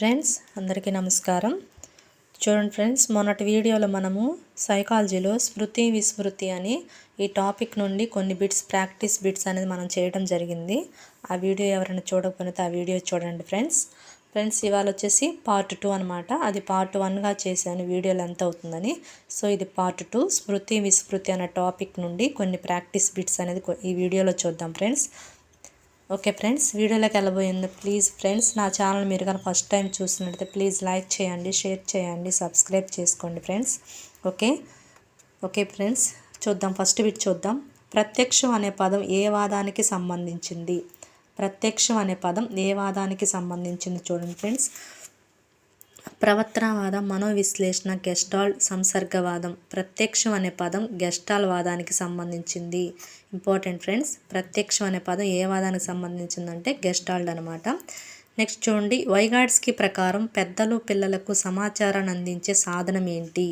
Friends అందరికీ నమస్కారం. చూడండి ఫ్రెండ్స్ మొన్నటి వీడియోలో మనము సైకాలజీలో స్మృతి విస్మృతి అని ఈ టాపిక్ నుండి కొన్ని బిట్స్ ప్రాక్టీస్ బిట్స్ అనేది మనం చేయడం జరిగింది. ఆ వీడియో ఎవరైనా చూడకపోతే ఆ వీడియో చూడండి ఫ్రెండ్స్. ఫ్రెండ్స్ ఇవాళ వచ్చేసి పార్ట్ టూ అనమాట అది పార్ట్ వన్గా చేశాను. వీడియోలు ఎంత అవుతుందని. సో ఇది పార్ట్ టూ. స్మృతి విస్మృతి అనే టాపిక్ నుండి కొన్ని ప్రాక్టీస్ బిట్స్ అనేది ఈ వీడియోలో చూద్దాం ఫ్రెండ్స్. ఓకే ఫ్రెండ్స్ వీడియోలోకి వెళ్ళబోయింది ప్లీజ్ ఫ్రెండ్స్ నా ఛానల్ మీరు కానీ ఫస్ట్ టైం చూసినట్లయితే ప్లీజ్ లైక్ చేయండి షేర్ చేయండి సబ్స్క్రైబ్ చేసుకోండి ఫ్రెండ్స్. ఓకే? ఓకే ఫ్రెండ్స్ చూద్దాం ఫస్ట్ బిట్ చూద్దాం. ప్రత్యక్షం అనే పదం ఏ వాదానికి సంబంధించింది? ప్రత్యక్షం అనే పదం ఏ వాదానికి సంబంధించింది చూడండి ఫ్రెండ్స్. ప్రవర్తనవాదం మనోవిశ్లేషణ గెస్టాల్ సంసర్గవాదం ప్రత్యక్షం అనే పదం గెస్టాల్ వాదానికి సంబంధించింది. ఇంపార్టెంట్ ఫ్రెండ్స్ ప్రత్యక్షం అనే పదం ఏ వాదానికి సంబంధించిందంటే గెస్టాల్డ్ అనమాట నెక్స్ట్ చూడండి వైగాడ్స్కి ప్రకారం పెద్దలు పిల్లలకు సమాచారాన్ని అందించే సాధనం ఏంటి?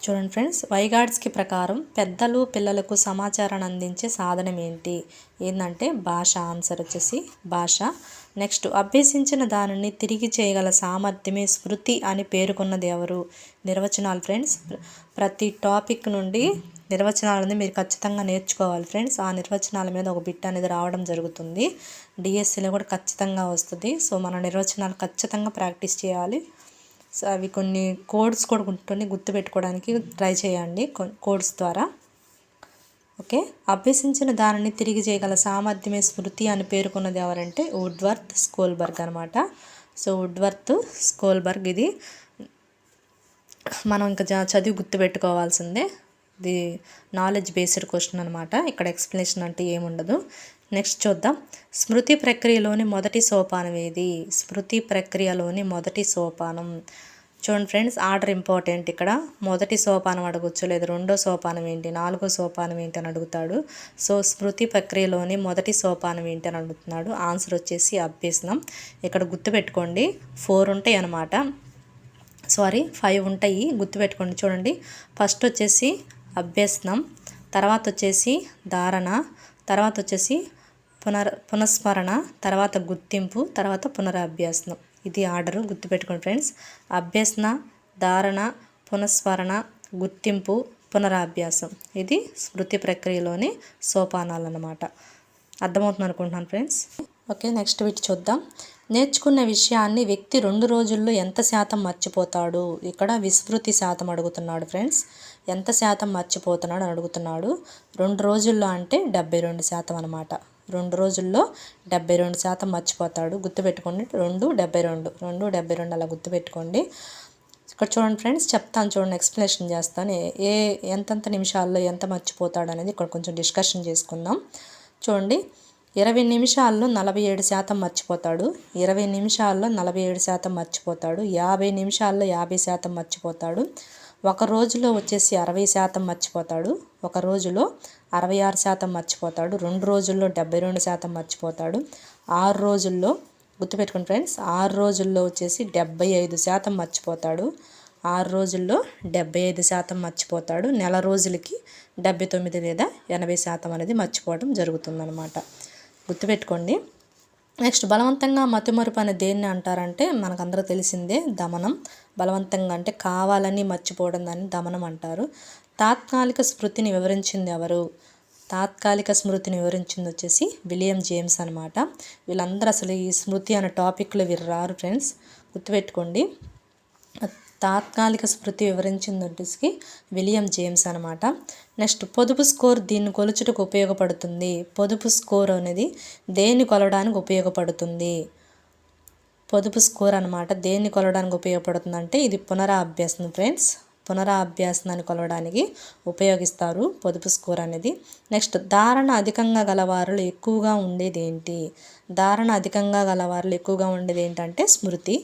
చూడండి ఫ్రెండ్స్ వైగాడ్స్కి ప్రకారం పెద్దలు పిల్లలకు సమాచారాన్ని అందించే సాధనం ఏంటి? ఏంటంటే భాష ఆన్సర్ వచ్చేసి భాష. నెక్స్ట్ అభ్యసించిన దానిని తిరిగి చేయగల సామర్థ్యమే స్మృతి అని పేర్కొన్నది ఎవరు? నిర్వచనాలు ఫ్రెండ్స్ ప్రతి టాపిక్ నుండి నిర్వచనాలని మీరు ఖచ్చితంగా నేర్చుకోవాలి ఫ్రెండ్స్. ఆ నిర్వచనాల మీద ఒక బిట్ అనేది రావడం జరుగుతుంది. డిఎస్సిలో కూడా ఖచ్చితంగా వస్తుంది. సో మన నిర్వచనాలు ఖచ్చితంగా ప్రాక్టీస్ చేయాలి. సో అవి కొన్ని కోడ్స్ కూడా ఉంటుంది గుర్తుపెట్టుకోవడానికి ట్రై చేయండి కోడ్స్ ద్వారా. ఓకే? అభ్యసించిన దానిని తిరిగి చేయగల సామర్థ్యమే స్మృతి అని పేర్కొన్నది ఎవరంటే వుడ్వర్త్ స్కోల్బర్గ్ అనమాట సో వుడ్వర్త్ స్కోల్బర్గ్ ఇది. మనం ఇంకా జా- చదివి గుర్తుపెట్టుకోవాల్సిందే ఇది నాలెడ్జ్ బేస్డ్ క్వశ్చన్ అనమాట ఇక్కడ ఎక్స్ప్లెనేషన్ అంటే ఏముండదు. నెక్స్ట్ చూద్దాం. స్మృతి ప్రక్రియలోని మొదటి సోపానం ఏది? స్మృతి ప్రక్రియలోని మొదటి సోపానం. చూడండి ఫ్రెండ్స్ ఆర్డర్ ఇంపార్టెంట్ ఇక్కడ. మొదటి సోపానం అడగొచ్చు లేదా రెండో సోపానం ఏంటి నాలుగో సోపానం ఏంటి అని అడుగుతాడు. సో స్మృతి ప్రక్రియలోని మొదటి సోపానం ఏంటి అని అడుగుతున్నాడు. ఆన్సర్ వచ్చేసి అభ్యసనం. ఇక్కడ గుర్తుపెట్టుకోండి ఫోర్ ఉంటాయి అన్నమాట. సారీ ఫైవ్ ఉంటాయి గుర్తుపెట్టుకోండి చూడండి. ఫస్ట్ వచ్చేసి అభ్యసనం తర్వాత వచ్చేసి ధారణ తర్వాత వచ్చేసి పునర్ పునఃస్మరణ తర్వాత గుర్తింపు తర్వాత పునరభ్యాసనం. ఇది ఆర్డరు గుర్తుపెట్టుకోండి ఫ్రెండ్స్. అభ్యసన ధారణ పునఃస్మరణ గుర్తింపు పునరాభ్యాసం. ఇది స్మృతి ప్రక్రియలోని సోపానాలు అన్నమాట అర్థమవుతుంది అనుకుంటున్నాను ఫ్రెండ్స్. ఓకే నెక్స్ట్ వీటి చూద్దాం. నేర్చుకున్న విషయాన్ని వ్యక్తి రెండు రోజుల్లో ఎంత శాతం మర్చిపోతాడు? ఇక్కడ విస్మృతి శాతం అడుగుతున్నాడు ఫ్రెండ్స్. ఎంత శాతం మర్చిపోతున్నాడు అని అడుగుతున్నాడు? రెండు రోజుల్లో అంటే డెబ్బై రెండు శాతం అనమాట రెండు రోజుల్లో డెబ్బై రెండు శాతం మర్చిపోతాడు. గుర్తుపెట్టుకోండి రెండు డెబ్బై రెండు రెండు డెబ్బై రెండు అలా గుర్తుపెట్టుకోండి. ఇక్కడ చూడండి ఫ్రెండ్స్ చెప్తాను చూడండి ఎక్స్ప్లెనేషన్ చేస్తాను. ఏ- ఎంతెంత నిమిషాల్లో ఎంత మర్చిపోతాడు అనేది ఇక్కడ కొంచెం డిస్కషన్ చేసుకుందాం. చూడండి ఇరవై నిమిషాల్లో నలభై ఏడు శాతం మర్చిపోతాడు. ఇరవై నిమిషాల్లో నలభై ఏడు శాతం మర్చిపోతాడు. యాభై నిమిషాల్లో యాభై శాతం మర్చిపోతాడు. ఒక రోజులో వచ్చేసి అరవై శాతం మర్చిపోతాడు. ఒక రోజులో అరవై ఆరు శాతం మర్చిపోతాడు. రెండు రోజుల్లో డెబ్బై రెండు శాతం మర్చిపోతాడు. ఆరు రోజుల్లో గుర్తుపెట్టుకోండి ఫ్రెండ్స్ ఆరు రోజుల్లో వచ్చేసి డెబ్బై ఐదు శాతం మర్చిపోతాడు. ఆరు రోజుల్లో డెబ్బై ఐదు శాతం మర్చిపోతాడు. నెల రోజులకి డెబ్బై తొమ్మిది లేదా ఎనభై శాతం అనేది మర్చిపోవడం జరుగుతుందన్నమాట. గుర్తుపెట్టుకోండి నెక్స్ట్ బలవంతంగా మతిమరుపు అనే దేన్ని అంటారంటే మనకందరూ తెలిసిందే దమనం. బలవంతంగా అంటే కావాలని మర్చిపోవడం దాన్ని దమనం అంటారు. తాత్కాలిక స్మృతిని వివరించింది ఎవరు? తాత్కాలిక స్మృతిని వివరించింది వచ్చేసి విలియం జేమ్స్ అనమాట వీళ్ళందరూ అసలు ఈ స్మృతి అనే టాపిక్లో వీరు రారు ఫ్రెండ్స్. గుర్తుపెట్టుకోండి. తాత్కాలిక స్మృతి వివరించింది వచ్చేసి విలియం జేమ్స్ అనమాట నెక్స్ట్ పొదుపు స్కోర్ దీన్ని కొలుచుటకు ఉపయోగపడుతుంది. పొదుపు స్కోర్ అనేది దేన్ని కొలవడానికి ఉపయోగపడుతుంది? పొదుపు స్కోర్ అనమాట దేన్ని కొలవడానికి ఉపయోగపడుతుంది అంటే ఇది పునరాభ్యాసం ఫ్రెండ్స్. పునరాభ్యాసనాన్ని కొలవడానికి ఉపయోగిస్తారు పొదుపు స్కోర్ అనేది. నెక్స్ట్ ధారణ అధికంగా గలవారులు ఎక్కువగా ఉండేది ఏంటి? ధారణ అధికంగా గలవారులు ఎక్కువగా ఉండేది ఏంటంటే స్మృతి.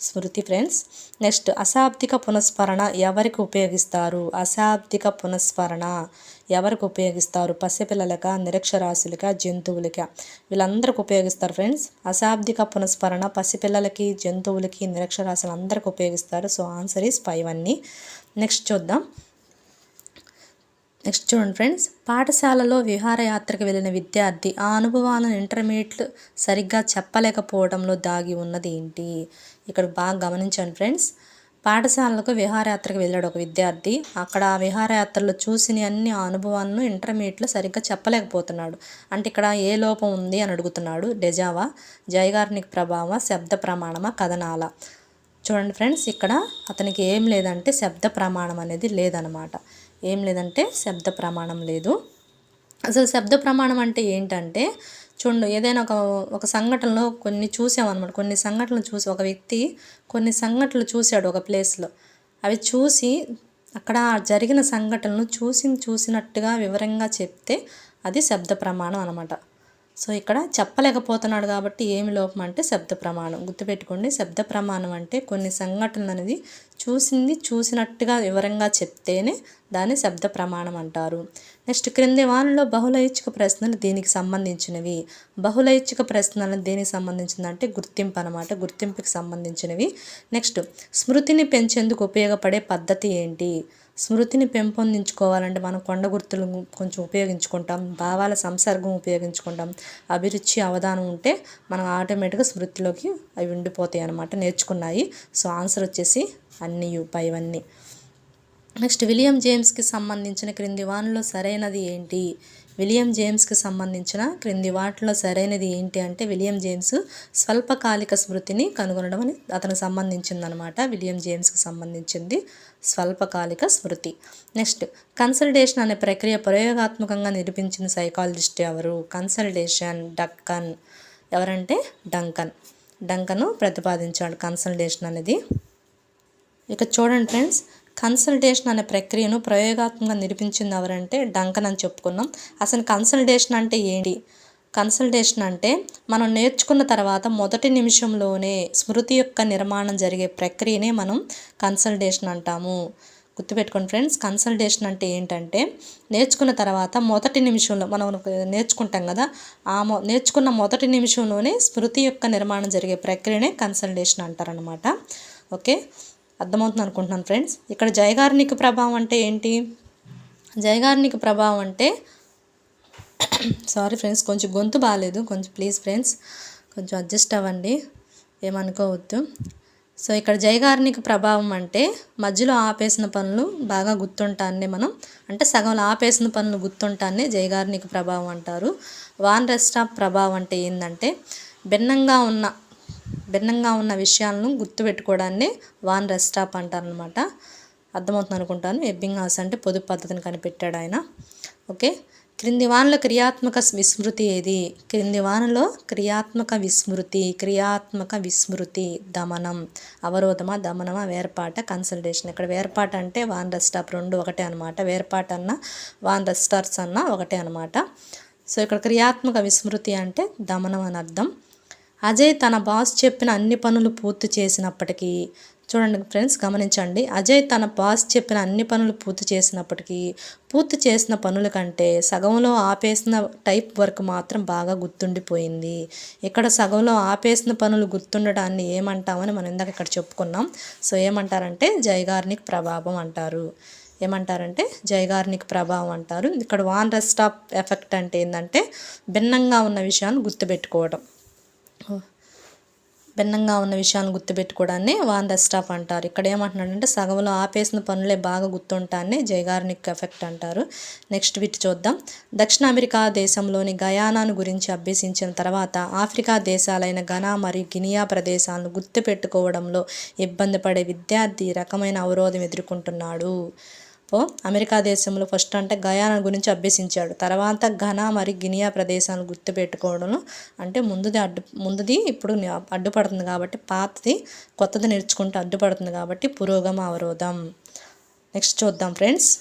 స్మృతి ఫ్రెండ్స్. నెక్స్ట్ అశాబ్దిక పునఃస్మరణ ఎవరికి ఉపయోగిస్తారు? అశాబ్దిక పునఃస్మరణ ఎవరికి ఉపయోగిస్తారు? పసిపిల్లలక నిరక్షరాస్యులక జంతువులక? వీళ్ళందరికి ఉపయోగిస్తారు ఫ్రెండ్స్. అశాబ్దిక పునఃస్మరణ పసిపిల్లలకి జంతువులకి నిరక్షరాశులు అందరికి ఉపయోగిస్తారు. సో ఆన్సర్ ఈస్ ఫైవ్ అన్నీ. నెక్స్ట్ చూద్దాం. నెక్స్ట్ చూడండి ఫ్రెండ్స్. పాఠశాలలో విహారయాత్రకు వెళ్ళిన విద్యార్థి ఆ అనుభవాలను ఇంటర్మీడియట్ సరిగ్గా చెప్పలేకపోవడంలో దాగి ఉన్నది ఏంటి? ఇక్కడ బాగా గమనించండి ఫ్రెండ్స్. పాఠశాలకు విహారయాత్రకు వెళ్ళాడు ఒక విద్యార్థి. అక్కడ ఆ విహారయాత్రలో చూసిన అన్ని ఆ అనుభవాలను ఇంటర్మీడియట్లో సరిగ్గా చెప్పలేకపోతున్నాడు. అంటే ఇక్కడ ఏ లోపం ఉంది అని అడుగుతున్నాడు. డెజావా జైగార్నిక్ ప్రభావ శబ్ద ప్రమాణమా కథనాల? చూడండి ఫ్రెండ్స్ ఇక్కడ అతనికి ఏం లేదంటే శబ్ద ప్రమాణం అనేది లేదనమాట ఏం లేదంటే శబ్ద ప్రమాణం లేదు. అసలు శబ్ద ప్రమాణం అంటే ఏంటంటే చూడండి ఏదైనా ఒక ఒక సంఘటనలో కొన్ని చూసామన్నమాట. కొన్ని సంఘటనలు చూసి ఒక వ్యక్తి కొన్ని సంఘటనలు చూశాడు ఒక ప్లేస్లో. అవి చూసి అక్కడ జరిగిన సంఘటనలు చూసి చూసినట్టుగా వివరంగా చెప్తే అది శబ్ద ప్రమాణం అనమాట సో ఇక్కడ చెప్పలేకపోతున్నాడు కాబట్టి ఏమి లోపం అంటే శబ్ద ప్రమాణం. గుర్తుపెట్టుకోండి శబ్ద ప్రమాణం అంటే కొన్ని సంఘటనలు అనేది చూసింది చూసినట్టుగా వివరంగా చెప్తేనే దాన్ని శబ్ద ప్రమాణం అంటారు. నెక్స్ట్ క్రింది వానలో బహుళైచ్ఛిక ప్రశ్నలు దీనికి సంబంధించినవి. బహుళైచ్ఛిక ప్రశ్నలు దేనికి సంబంధించిందంటే గుర్తింపు అనమాట గుర్తింపుకి సంబంధించినవి. నెక్స్ట్ స్మృతిని పెంచేందుకు ఉపయోగపడే పద్ధతి ఏంటి? స్మృతిని పెంపొందించుకోవాలంటే మనం కొండ గుర్తులు కొంచెం ఉపయోగించుకుంటాం భావాల సంసర్గం ఉపయోగించుకుంటాం అభిరుచి అవధానం ఉంటే మనం ఆటోమేటిక్గా స్మృతిలోకి అవి ఉండిపోతాయి అనమాట నేర్చుకున్నాయి. సో ఆన్సర్ వచ్చేసి అన్నీ పైవన్నీ నెక్స్ట్ విలియం జేమ్స్కి సంబంధించిన క్రింది వానిలో సరైనది ఏంటి? విలియం జేమ్స్కి సంబంధించిన క్రింది వాటిలో సరైనది ఏంటి అంటే విలియం జేమ్స్ స్వల్పకాలిక స్మృతిని కనుగొనడం అని అతనికి సంబంధించిందనమాట. విలియం జేమ్స్కి సంబంధించింది స్వల్పకాలిక స్మృతి. నెక్స్ట్ కన్సల్టేషన్ అనే ప్రక్రియ ప్రయోగాత్మకంగా నిరూపించిన సైకాలజిస్ట్ ఎవరు? కన్సల్టేషన్ డక్కన్. ఎవరంటే డంకన్. డంకను ప్రతిపాదించాడు కన్సల్టేషన్ అనేది. ఇక చూడండి ఫ్రెండ్స్ కన్సల్టేషన్ అనే ప్రక్రియను ప్రయోగాత్మకంగా నిరూపించింది ఎవరంటే డంకన్ అని చెప్పుకున్నాం. అసలు కన్సల్టేషన్ అంటే ఏంటి? కన్సల్టేషన్ అంటే మనం నేర్చుకున్న తర్వాత మొదటి నిమిషంలోనే స్మృతి యొక్క నిర్మాణం జరిగే ప్రక్రియనే మనం కన్సల్టేషన్ అంటాము. గుర్తుపెట్టుకోండి ఫ్రెండ్స్ కన్సల్టేషన్ అంటే ఏంటంటే నేర్చుకున్న తర్వాత మొదటి నిమిషంలో మనం నేర్చుకుంటాం కదా ఆ మొ నేర్చుకున్న మొదటి నిమిషంలోనే స్మృతి యొక్క నిర్మాణం జరిగే ప్రక్రియనే కన్సల్టేషన్ అంటారనమాట ఓకే? అర్థమవుతుంది అనుకుంటున్నాను ఫ్రెండ్స్. ఇక్కడ జయగార్నిక ప్రభావం అంటే ఏంటి? జయగార్నిక ప్రభావం అంటే సారీ ఫ్రెండ్స్ కొంచెం గొంతు బాగాలేదు కొంచెం ప్లీజ్ ఫ్రెండ్స్ కొంచెం అడ్జస్ట్ అవ్వండి. ఏమనుకోవద్దు. సో ఇక్కడ జయగార్నిక ప్రభావం అంటే మధ్యలో ఆపేసిన పనులు బాగా గుర్తుంటాన్ని మనం అంటే సగంలో ఆపేసిన పనులు గుర్తుంటాన్ని జయగార్నిక ప్రభావం అంటారు. వాన్ రెస్టాప్ ప్రభావం అంటే ఏంటంటే భిన్నంగా ఉన్న భిన్నంగా ఉన్న విషయాలను గుర్తుపెట్టుకోవడాన్ని వాన్ రెస్టాప్ అంటారనమాట అర్థమవుతుంది అనుకుంటాను. ఎబ్బింగ్ హాస్ అంటే పొదుపు పద్ధతిని కనిపెట్టాడు ఆయన. ఓకే? క్రింది వానలో క్రియాత్మక విస్మృతి ఏది? క్రింది వానలో క్రియాత్మక విస్మృతి క్రియాత్మక విస్మృతి దమనం అవరోధమా దమనమా వేర్పాట కన్సల్టేషన్ ఇక్కడ వేర్పాట అంటే వాన్ రెస్టాప్ రెండు ఒకటే అనమాట వేర్పాట అన్న వాన్ రెస్టార్స్ అన్న ఒకటే అనమాట సో ఇక్కడ క్రియాత్మక విస్మృతి అంటే దమనం అని అర్థం. అజయ్ తన బాస్ చెప్పిన అన్ని పనులు పూర్తి చేసినప్పటికీ చూడండి ఫ్రెండ్స్ గమనించండి. అజయ్ తన బాస్ చెప్పిన అన్ని పనులు పూర్తి చేసినప్పటికీ పూర్తి చేసిన పనుల కంటే సగంలో ఆపేసిన టైప్ వర్క్ మాత్రం బాగా గుర్తుండిపోయింది. ఇక్కడ సగంలో ఆపేసిన పనులు గుర్తుండటాన్ని ఏమంటామని మనం ఇందాక ఇక్కడ చెప్పుకున్నాం. సో ఏమంటారంటే జైగార్నిక్ ప్రభావం అంటారు. ఏమంటారంటే జైగార్నిక్ ప్రభావం అంటారు. ఇక్కడ వాన్ రెస్ట్ ఆఫ్ ఎఫెక్ట్ అంటే ఏంటంటే భిన్నంగా ఉన్న విషయాన్ని గుర్తుపెట్టుకోవడం భిన్నంగా ఉన్న విషయాన్ని గుర్తుపెట్టుకోవడాన్ని వాన్ రెస్టాప్ అంటారు. ఇక్కడ ఏమంటున్నాడంటే సగంలో ఆపేసిన పనులే బాగా గుర్తుంటాన్ని జైగార్నిక్ ఎఫెక్ట్ అంటారు. నెక్స్ట్ వీటి చూద్దాం. దక్షిణ అమెరికా దేశంలోని గయానాను గురించి అభ్యసించిన తర్వాత ఆఫ్రికా దేశాలైన ఘనా మరియు గినియా ప్రదేశాలను గుర్తుపెట్టుకోవడంలో ఇబ్బంది పడే విద్యార్థి రకమైన అవరోధం ఎదుర్కొంటున్నాడు. అమెరికా దేశంలో ఫస్ట్ అంటే గయానా గురించి అభ్యసించాడు. తర్వాత ఘనా మరియు గినియా ప్రదేశాలను గుర్తుపెట్టుకోవడంలో అంటే ముందుది అడ్డు ముందుది ఇప్పుడు అడ్డుపడుతుంది కాబట్టి పాతది కొత్తది నేర్చుకుంటూ అడ్డుపడుతుంది కాబట్టి పురోగమ అవరోధం. నెక్స్ట్ చూద్దాం ఫ్రెండ్స్.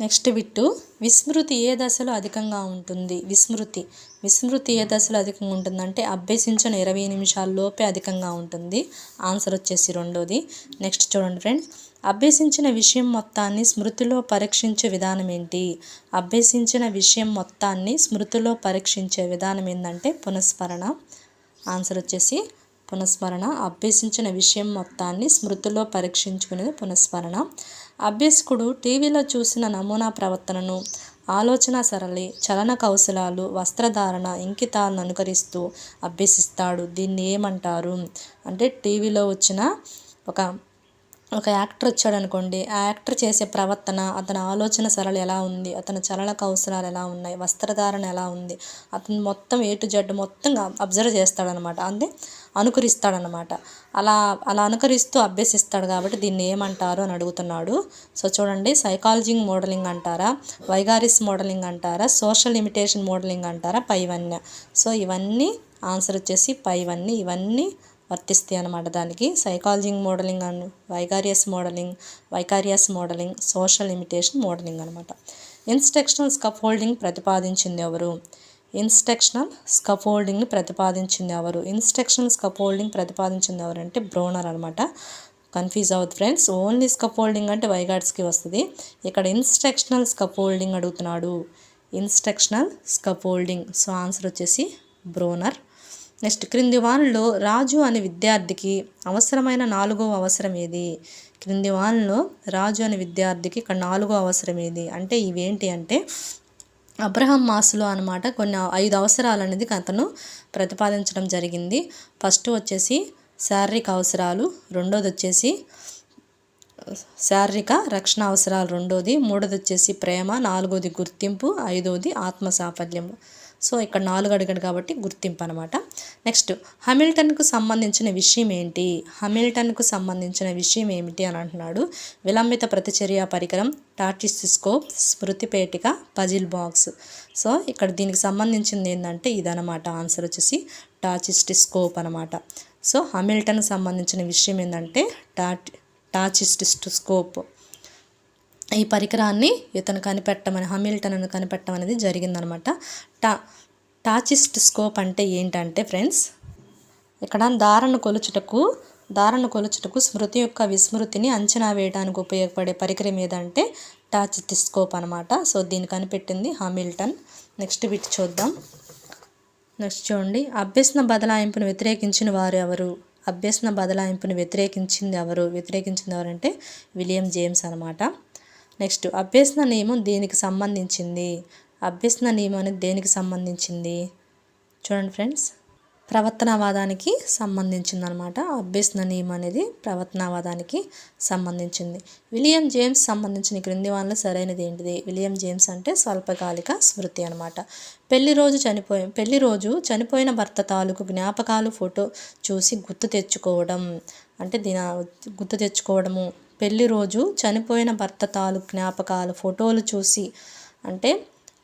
నెక్స్ట్ విట్టు విస్మృతి ఏ దశలో అధికంగా ఉంటుంది? విస్మృతి. విస్మృతి ఏ దశలో అధికంగా ఉంటుందంటే అభ్యసించిన ఇరవై నిమిషాల్లోపే అధికంగా ఉంటుంది. ఆన్సర్ వచ్చేసి రెండోది. నెక్స్ట్ చూడండి ఫ్రెండ్స్. అభ్యసించిన విషయం మొత్తాన్ని స్మృతిలో పరీక్షించే విధానం ఏంటి అభ్యసించిన విషయం మొత్తాన్ని స్మృతిలో పరీక్షించే విధానం ఏంటంటే పునఃస్మరణ. ఆన్సర్ వచ్చేసి పునఃస్మరణ. అభ్యసించిన విషయం మొత్తాన్ని స్మృతిలో పరీక్షించుకునేది పునఃస్మరణ. అభ్యసకుడు టీవీలో చూసిన నమూనా ప్రవర్తనను ఆలోచన సరళి చలన కౌశలాలు వస్త్రధారణ ఇంకితాలను అనుకరిస్తూ అభ్యసిస్తాడు. దీన్ని ఏమంటారు? అంటే టీవీలో వచ్చిన ఒక ఒక యాక్టర్ వచ్చాడు అనుకోండి ఆ యాక్టర్ చేసే ప్రవర్తన అతని ఆలోచన సరళ ఎలా ఉంది అతని చలన కౌశలాలు ఎలా ఉన్నాయి వస్త్రధారణ ఎలా ఉంది అతను మొత్తం ఏ టు జెడ్ మొత్తం అబ్జర్వ్ చేస్తాడనమాట. అంటే అనుకరిస్తాడనమాట. అలా అలా అనుకరిస్తూ అభ్యసిస్తాడు కాబట్టి దీన్ని ఏమంటారు అని అడుగుతున్నాడు. సో చూడండి సైకాలజింగ్ మోడలింగ్ అంటారా వైగారిస్ మోడలింగ్ అంటారా సోషల్ ఇమిటేషన్ మోడలింగ్ అంటారా పైవన్య. సో ఇవన్నీ ఆన్సర్ వచ్చేసి పైవన్నీ ఇవన్నీ వర్తిస్తాయి అన్నమాట దానికి. Psychological modelling and vicarious modelling vicarious modelling social imitation modelling అనమాట ఇన్స్ట్రక్షనల్ స్కఫోల్డింగ్ ప్రతిపాదించింది ఎవరు? ఇన్స్ట్రక్షనల్ స్కఫోల్డింగ్ని ప్రతిపాదించింది ఎవరు? ఇన్స్ట్రక్షనల్ స్కఫోల్డింగ్ ప్రతిపాదించింది ఎవరు అంటే బ్రోనర్ అనమాట కన్ఫ్యూజ్ అవుతుంది ఫ్రెండ్స్ ఓన్లీ స్కఫోల్డింగ్ అంటే వైగాడ్స్కి వస్తుంది. ఇక్కడ ఇన్స్ట్రక్షనల్ స్కఫోల్డింగ్ అడుగుతున్నాడు. ఇన్స్ట్రక్షనల్ స్కఫోల్డింగ్ సో ఆన్సర్ వచ్చేసి బ్రోనర్ నెక్స్ట్ క్రింది వానలో రాజు అనే విద్యార్థికి అవసరమైన నాలుగో అవసరం ఏది? క్రింది వానలో రాజు అనే విద్యార్థికి ఇక్కడ నాలుగో అవసరం ఏది? అంటే ఇవేంటి అంటే అబ్రహం మాసులో అనమాట కొన్ని ఐదు అవసరాలు అనేది అతను ప్రతిపాదించడం జరిగింది. ఫస్ట్ వచ్చేసి శారీరక అవసరాలు రెండోది వచ్చేసి శారీరక రక్షణ అవసరాలు రెండోది మూడోది వచ్చేసి ప్రేమ నాలుగోది గుర్తింపు ఐదోది ఆత్మ సాఫల్యం. సో ఇక్కడ నాలుగు అడిగాడు కాబట్టి గుర్తింపు అనమాట నెక్స్ట్ హమిల్టన్కు సంబంధించిన విషయం ఏంటి? హమిల్టన్కు సంబంధించిన విషయం ఏమిటి అని అంటున్నాడు. విలంబిత ప్రతిచర్య పరికరం టార్టిస్కోప్ స్మృతి పేటిక పజిల్ బాక్స్. సో ఇక్కడ దీనికి సంబంధించింది ఏంటంటే ఇదనమాట ఆన్సర్ వచ్చేసి టార్చిస్టిస్కోప్ అనమాట సో హమిల్టన్కి సంబంధించిన విషయం ఏంటంటే టాట్ స్కోప్ ఈ పరికరాన్ని ఇతను కనిపెట్టమని హామిల్టన్ అని కనిపెట్టడం అనేది జరిగిందనమాట. టా టాచిస్ట్ స్కోప్ అంటే ఏంటంటే ఫ్రెండ్స్ ఇక్కడ దారను కొలుచుటకు దారను కొలుచుటకు స్మృతి యొక్క విస్మృతిని అంచనా వేయడానికి ఉపయోగపడే పరికరం ఏదంటే టాచ్ స్కోప్ అనమాట. సో దీన్ని కనిపెట్టింది హామిల్టన్. నెక్స్ట్ వీటి చూద్దాం. నెక్స్ట్ చూడండి. అభ్యసన బదలాయింపును వ్యతిరేకించిన వారు ఎవరు? అభ్యసన బదలాయింపును వ్యతిరేకించింది ఎవరు? వ్యతిరేకించింది ఎవరంటే విలియం జేమ్స్ అనమాట. నెక్స్ట్ అభ్యసన నియమం దేనికి సంబంధించింది? అభ్యసన నియమం అనేది దేనికి సంబంధించింది? చూడండి ఫ్రెండ్స్ ప్రవర్తనవాదానికి సంబంధించింది అనమాట అభ్యసన నియమం అనేది ప్రవర్తనవాదానికి సంబంధించింది. విలియం జేమ్స్ సంబంధించిన క్రింది వాళ్ళ సరైనది ఏంటిది? విలియం జేమ్స్ అంటే స్వల్పకాలిక స్మృతి అనమాట. పెళ్ళి రోజు చనిపోయి పెళ్ళి రోజు చనిపోయిన భర్త తాలూకు జ్ఞాపకాలు ఫోటో చూసి గుర్తు తెచ్చుకోవడం అంటే దీని గుర్తు తెచ్చుకోవడము పెళ్ళి రోజు చనిపోయిన భర్త తాలూ జ్ఞాపకాలు ఫోటోలు చూసి అంటే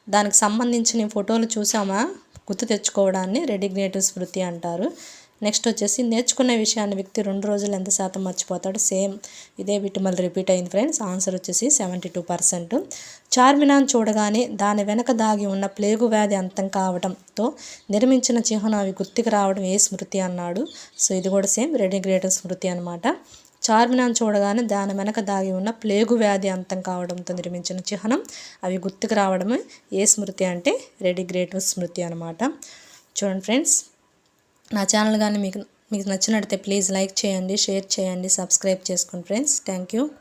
దానికి సంబంధించిన ఫోటోలు చూసామా? గుర్తు తెచ్చుకోవడాన్ని రెడిగ్నేటివ్ స్మృతి అంటారు. నెక్స్ట్ వచ్చేసి నేర్చుకున్న విషయాన్ని వ్యక్తి రెండు రోజులు ఎంత శాతం మర్చిపోతాడు? సేమ్. ఇదే వీటి మళ్ళీ రిపీట్ అయింది ఫ్రెండ్స్. ఆన్సర్ వచ్చేసి సెవెంటీ టూ పర్సెంట్. చార్మినాన్ చూడగానే దాని వెనక దాగి ఉన్న ప్లేగు వ్యాధి అంతం కావడంతో నిర్మించిన చిహ్నం అవి గుర్తుకు రావడం ఏ స్మృతి అన్నాడు. సో ఇది కూడా సేమ్ రెడిగ్రేటివ్ స్మృతి అనమాట చార్మినార్ చూడగానే దాని వెనక దాగి ఉన్న ప్లేగు వ్యాధి అంతం కావడంతో నిర్మించిన చిహ్నం. అవి గుర్తుకు రావడమే ఏ స్మృతి అంటే రెడిగ్రేటివ్ స్మృతి అనమాట చూడండి ఫ్రెండ్స్ నా ఛానల్ కానీ మీకు మీకు నచ్చినట్టయితే ప్లీజ్ లైక్ చేయండి షేర్ చేయండి సబ్స్క్రైబ్ చేసుకోండి ఫ్రెండ్స్. Thank you.